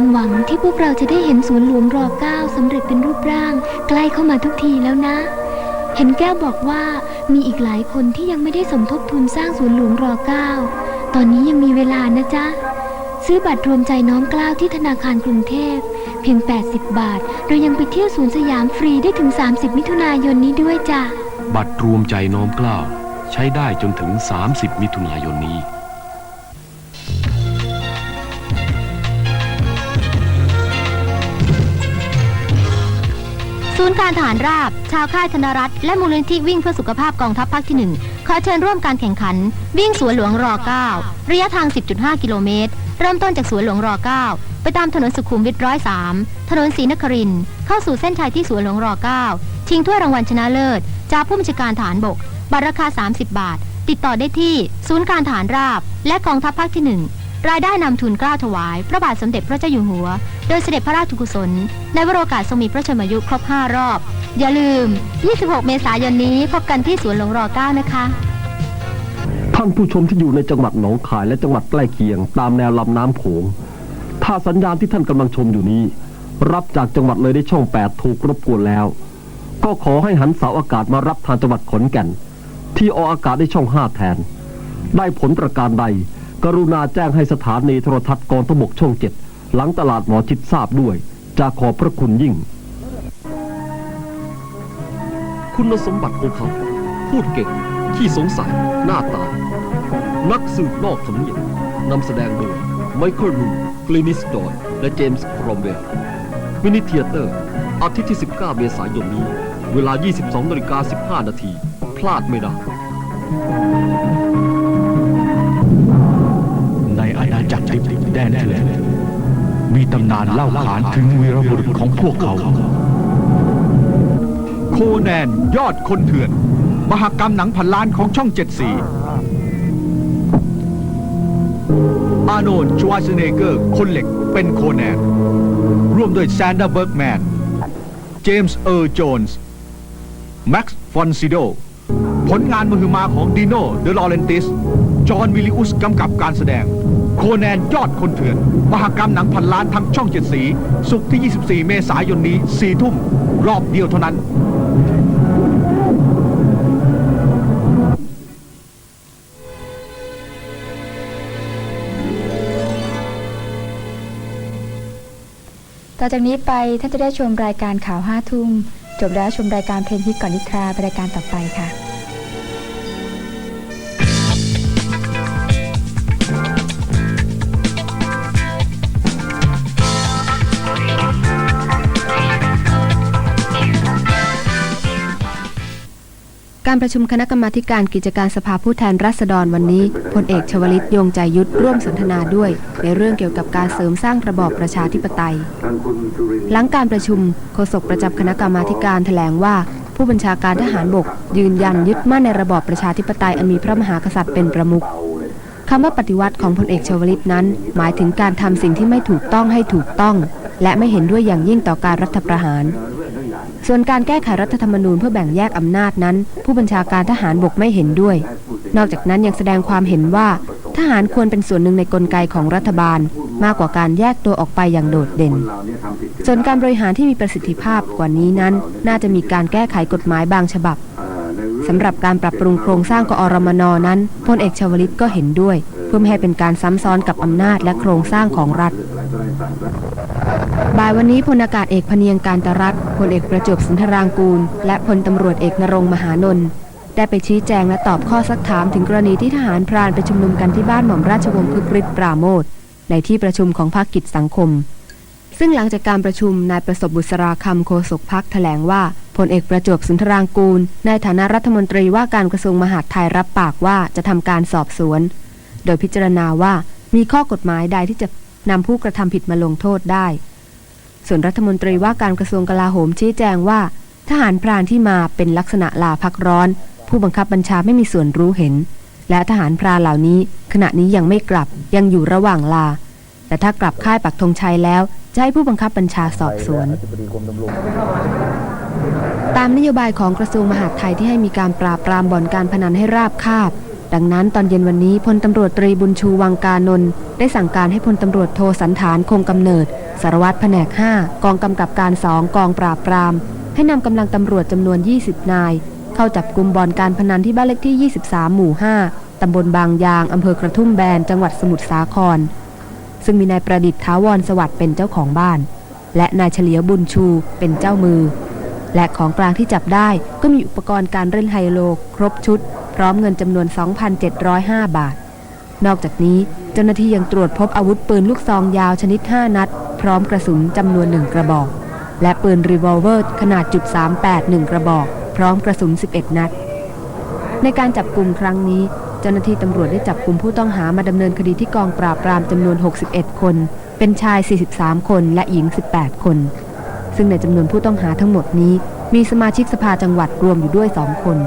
ความหวังที่พวกเราจะได้เห็นสวนหลวงรอเก้าสำเร็จเป็นรูปร่างใกล้เข้ามาทุกทีแล้วนะ เห็นแก้วบอกว่ามีอีกหลายคนที่ยังไม่ได้สมทบทุนสร้างสวนหลวงรอเก้าตอนนี้ยังมีเวลานะจ๊ะ ซื้อบัตรรวมใจน้อมกล้าวที่ธนาคารกรุงเทพ เพียง 80 บาท เรายังไปเที่ยวสวนสยามฟรีได้ถึง 30 มิถุนายนนี้ด้วยจ้ะ บัตรรวมใจน้อมกล้าวใช้ได้จนถึง 30 มิถุนายนนี้ ศูนย์การทหารราบ ชาวค่ายธนรัฐ และมูลนิธิวิ่งเพื่อสุขภาพกองทัพภาคที่ 1 ขอเชิญร่วมการแข่งขัน วิ่งสวนหลวงร9ระยะทาง 10.5 กิโลเมตร เริ่มต้นจากสวนหลวงร9ไปตามถนนสุขุมวิทร้อยสามถนนศรีนครินเข้าสู่เส้นชัยที่สวนหลวงร9ชิงถ้วยรางวัลชนะเลิศ จากผู้บัญชาการฐานบกบัตรราคา 30 บาท ติดต่อได้ที่ ศูนย์การฐานราบ และกองทัพภาคที่ 1 รายได้นำทุนกล้าถวาย พระบาทสมเด็จพระเจ้าอยู่หัว โดยเสด็จพระราชกุศล ในวโรกาสทรงมีพระชนมายุครบ 5 รอบ อย่าลืม 26 เมษายนนี้พบกันที่สวนหลวงรอ9นะคะ ท่านผู้ชมที่อยู่ในจังหวัดหนองคายและจังหวัดใกล้เคียง ตามแนวลำน้ำโขง ถ้าสัญญาณที่ท่านกำลังชมอยู่นี้ รับจากจังหวัดเลยได้ช่อง 8 ถูกรบกวนแล้ว ก็ขอให้หันเสาอากาศมารับทางจังหวัดขอนแก่น ที่ออกอากาศได้ช่อง 5 แทน ได้ผลประการใด กรุณาแจ้งให้สถานีโทรทัศน์กองทบกช่อง7หลังตลาดหมอชิดทราบด้วย จะขอบพระคุณยิ่ง คุณสมบัติของเขา พูดเก่งขี้สงสัย หน้าตา นักสืบนอกสำเนียงนำแสดงโดย ไมเคิลลูกลินิสดอย และเจมส์ครอมเวลมินิเทียเตอร์ อาทิตย์ที่ 19 เมษายนนี้ เวลา 22นาฬิกา15 นาที พลาดไม่ได้ นเถื่อนมีตำนานเล่าขานถึงวีรบุรุษของพวกเขา โคแนนยอดคนเถื่อน มหกรรมหนังพันล้านของช่องเจ็ดสีอาโนนชวาสเนเกอร์คนเหล็กเป็นโคแนน ร่วมด้วยแซนดาเบิร์กแมน เจมส์เออร์โจนส์ แม็กซ์ฟอนซิโด ผลงานมหึมาของดีโน่เดลอเรนติส จอห์นวิลลิอุสกำกับการแสดง โคแนนยอดคนเถื่อน มหกรรมหนังพันล้านทางช่องเจ็ดสี สุกร์ที่ 24 เมษายนนี้ 4 ทุ่ม รอบเดียวเท่านั้น ต่อจากนี้ไปท่านจะได้ชมรายการข่าวห้าทุ่ม จบแล้วชมรายการเพลงฮิตก่อนนิทราเป็นรายการต่อไปค่ะ การประชุมคณะกรรมาการกิจการสภาผู้แทนราษฎรวันนี้พลเอกชวลิตยงใจยุทธร่วมสนทนาด้วย ในเรื่องเกี่ยวกับการเสริมสร้างระบอบประชาธิปไตย หลังการประชุมโฆษกประจำคณะกรรมาการแถลงว่า ผู้บัญชาการทหารบก ยืนยันยึดมั่นในระบอบประชาธิปไตยอันมีพระมหากษัตริย์เป็นประมุขคำว่าปฏิวัติของพลเอกชวลิตนั้น หมายถึงการทำสิ่งที่ไม่ถูกต้องให้ถูกต้อง และไม่เห็นด้วยอย่างยิ่งต่อการรัฐประหาร ส่วนการแก้ไขรัฐธรรมนูญเพื่อแบ่งแยกอำนาจนั้น ผู้บัญชาการทหารบกไม่เห็นด้วย นอกจากนั้นยังแสดงความเห็นว่า ทหารควรเป็นส่วนหนึ่งในกลไกของรัฐบาล มากกว่าการแยกตัวออกไปอย่างโดดเด่น ส่วนการบริหารที่มีประสิทธิภาพกว่านี้นั้น น่าจะมีการแก้ไขกฎหมายบางฉบับสำหรับการปรับปรุงโครงสร้างกอรมนนั้นพลเอกชวลิตก็เห็นด้วย เพื่อไม่ให้เป็นการซ้ำซ้อนกับอำนาจและโครงสร้างของรัฐ บ่ายวันนี้พลอากาศเอกพเนียงการตรัฐพลเอกประจบสุนทรางกูล และพลตำรวจเอกนรงมหานนท์ได้ไปชี้แจงและตอบข้อซักถามถึงกรณีที่ทหารพรานไปชุมนุมกันที่บ้านหม่อมราชวงศ์คึกฤทธิ์ปราโมทในที่ประชุมของภาคกิจสังคม ซึ่งหลังจากการประชุมนายประสบบุษราคำโฆษกพักแถลงว่าพลเอกประจวบสุนทรางกูล ในฐานะรัฐมนตรีว่าการกระทรวงมหาดไทยรับปากว่าจะทำการสอบสวน โดยพิจารณาว่ามีข้อกฎหมายใดที่จะ นำผู้กระทำผิดมาลงโทษได้ ส่วนรัฐมนตรีว่าการกระทรวงกลาโหมชี้แจงว่า ทหารพรานที่มาเป็นลักษณะลาพักร้อน ผู้บังคับบัญชาไม่มีส่วนรู้เห็น และทหารพรานเหล่านี้ ขณะนี้ยังไม่กลับยังอยู่ระหว่างลา แต่ถ้ากลับค่ายปักธงชัยแล้วจะให้ผู้บังคับบัญชาสอบสวนตามนโยบายของกระทรวงมหาดไทยที่ให้มีการปราบปรามบ่อนการพนันให้ราบคาบ ดังนั้นตอนเย็นวันนี้พลตำรวจตรีบุญชูวังกานนท์ได้สั่งการให้พลตำรวจโทสันฐานคงกำเนิด สารวัตรแผนก 5 กองกำกับการ 2 กองปราบปราม ให้นำกำลังตำรวจจำนวน 20 นาย เข้าจับกลุ่มบ่อนการพนันที่บ้านเลขที่ 23 หมู่ 5 ตำบลบางยางอำเภอกระทุ่มแบนจังหวัดสมุทรสาคร ซึ่งมีนายประดิษฐ์ท้าวรสวัสดิ์เป็นเจ้าของบ้าน และนายเฉลียวบุญชูเป็นเจ้ามือและของกลางที่จับได้ก็มีอุปกรณ์การเล่นไฮโล ครบชุด ร้อมเงินจำนวน 2,705 บาท นอกจากนี้เจ้าหน้าที่ยังตรวจพบอาวุธปืนลูกซองยาวชนิด 5 นัด พร้อมกระสุนจำนวนหนึ่งกระบอก และปืนรีวอลเวอร์ขนาดจุด38หนึ่งกระบอก พร้อมกระสุน 11 นัด ในการจับกลุ่มครั้งนี้เจ้าหน้าที่ตำรวจได้จับกลุ่มผู้ต้องหามาดำเนินคดีที่กองปราบปรามจำนวน 61 คน เป็นชาย 43 คนและหญิง 18 คน ซึ่งในจำนวนผู้ต้องหาทั้งหมดนี้ มีสมาชิกสภาจังหวัดรวมอยู่ด้วย 2 คน